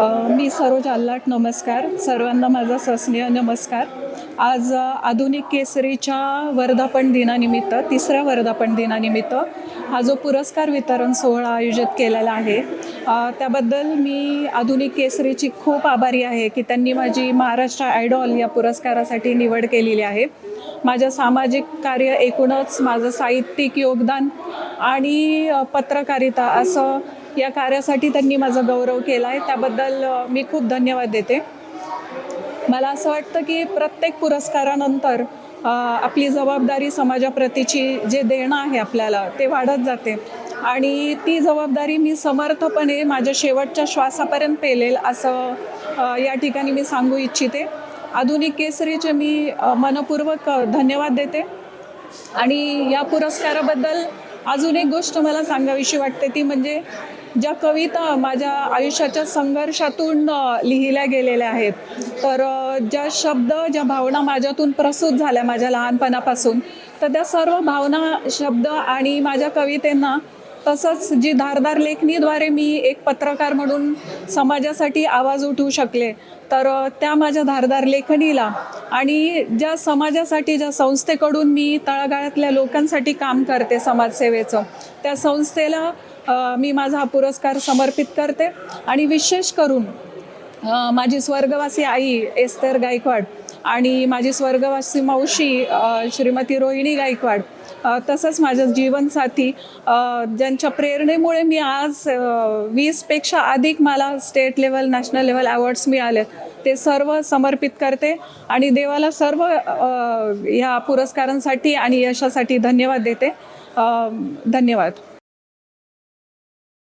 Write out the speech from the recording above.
मी सरोज आल्लाट नमस्कार. सर्वांना माझा सस्नेह नमस्कार. आज आधुनिक केसरीच्या वर्धापन दिनानिमित्त तिसऱ्या वर्धापन दिनानिमित्त हा जो पुरस्कार वितरण सोहळा आयोजित केलेला आहे त्याबद्दल मी आधुनिक केसरीची खूप आभारी आहे की त्यांनी माझी महाराष्ट्र आयडॉल या पुरस्कारासाठी निवड केलेली आहे. माझ्या सामाजिक कार्य एकूणच माझं साहित्यिक योगदान आणि पत्रकारिता असं या कार्यासाठी त्यांनी माझा गौरव केला आहे त्याबद्दल मी खूप धन्यवाद देते. मला असं वाटतं की प्रत्येक पुरस्कारानंतर आपली जबाबदारी समाजाप्रतीची जे देणं आहे आपल्याला ते वाढत जाते. आणि ती जबाबदारी मी समर्थपणे माझ्या शेवटच्या श्वासापर्यंत पेलेल असं या ठिकाणी मी सांगू इच्छिते. आधुनिक केसरीचे मी मनपूर्वक धन्यवाद देते. आणि या पुरस्काराबद्दल अजून एक गोष्ट मला सांगावीशी वाटते ती म्हणजे ज्या कविता माझ्या आयुष्याच्या संघर्षातून लिहिल्या गेलेल्या आहेत. तर ज्या शब्द ज्या भावना माझ्यातून प्रसूत झाल्या माझ्या लहानपणापासून तर त्या सर्व भावना शब्द आणि माझ्या कवितेंना तसंच जी धारदार लेखणीद्वारे मी एक पत्रकार म्हणून समाजासाठी आवाज उठवू शकले तर त्या माझ्या धारदार लेखणीला आणि ज्या समाजासाठी ज्या संस्थेकडून मी तळागाळातल्या लोकांसाठी काम करते समाजसेवेचं त्या संस्थेला मी माझा हा पुरस्कार समर्पित करते. आणि विशेष करून माझी स्वर्गवासी आई एस्तर गायकवाड आणि माझी स्वर्गवासी मावशी श्रीमती रोहिणी गायकवाड. तसंच माझं जीवनसाथी ज्यांच्या प्रेरणेमुळे मी आज वीसपेक्षा अधिक मला state level national level awards मिळाले. ते सर्व समर्पित करते आणि देवाला सर्व ह्या पुरस्कारांसाठी आणि यशासाठी धन्यवाद देते. धन्यवाद.